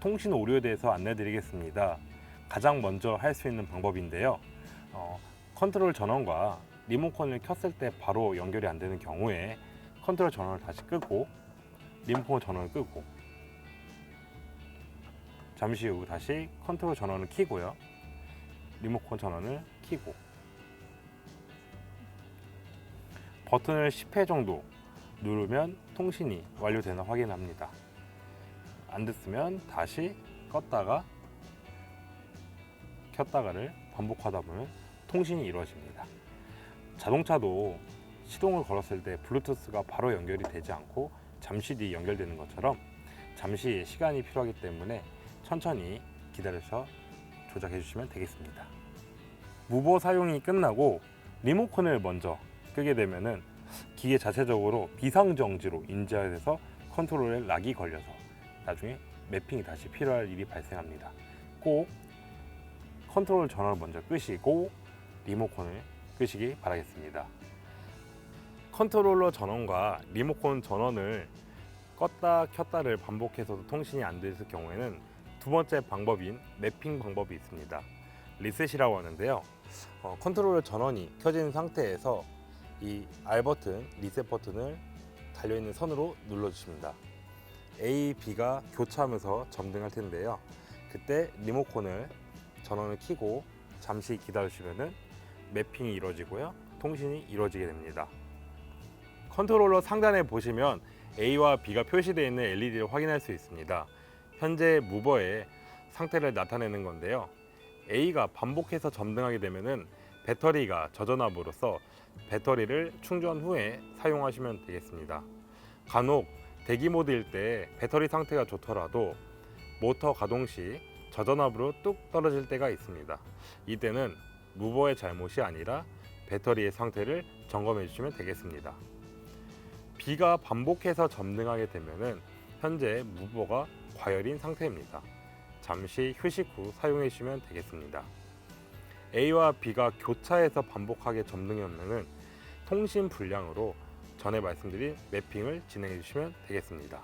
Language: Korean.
통신 오류에 대해서 안내드리겠습니다. 가장 먼저 할 수 있는 방법인데요. 어, 컨트롤 전원과 리모컨을 켰을 때 바로 연결이 안 되는 경우에 컨트롤 전원을 다시 끄고 리모컨 전원을 끄고 잠시 후 다시 컨트롤 전원을 켜고요. 리모컨 전원을 켜고 버튼을 10회 정도 누르면 통신이 완료되나 확인합니다. 안 됐으면 다시 껐다가 켰다가를 반복하다 보면 통신이 이루어집니다. 자동차도 시동을 걸었을 때 블루투스가 바로 연결이 되지 않고 잠시 뒤 연결되는 것처럼 잠시 시간이 필요하기 때문에 천천히 기다려서 조작해 주시면 되겠습니다. 무버 사용이 끝나고 리모컨을 먼저 끄게 되면은 기계 자체적으로 비상정지로 인지해서 컨트롤에 락이 걸려서 나중에 매핑이 다시 필요할 일이 발생합니다. 꼭 컨트롤 전원을 먼저 끄시고 리모컨을 끄시기 바라겠습니다. 컨트롤러 전원과 리모컨 전원을 껐다 켰다를 반복해서도 통신이 안 됐을 경우에는 두 번째 방법인 매핑 방법이 있습니다. 리셋이라고 하는데요. 어, 컨트롤러 전원이 켜진 상태에서 이 R 버튼, 리셋 버튼을 달려있는 선으로 눌러주십니다. A, B가 교차하면서 점등할 텐데요. 그때 리모컨을 전원을 켜고 잠시 기다리시면은 매핑이 이루어지고요. 통신이 이루어지게 됩니다. 컨트롤러 상단에 보시면 A와 B가 표시되어 있는 LED를 확인할 수 있습니다. 현재 무버의 상태를 나타내는 건데요. A가 반복해서 점등하게 되면은 배터리가 저전압으로써 배터리를 충전 후에 사용하시면 되겠습니다. 간혹 대기 모드일 때 배터리 상태가 좋더라도 모터 가동 시 저전압으로 뚝 떨어질 때가 있습니다. 이때는 무버의 잘못이 아니라 배터리의 상태를 점검해 주시면 되겠습니다. B가 반복해서 점등하게 되면은 현재 무버가 과열인 상태입니다. 잠시 휴식 후 사용해 주시면 되겠습니다. A와 B가 교차해서 반복하게 점등하면은 통신 불량으로 전에 말씀드린 매핑을 진행해 주시면 되겠습니다.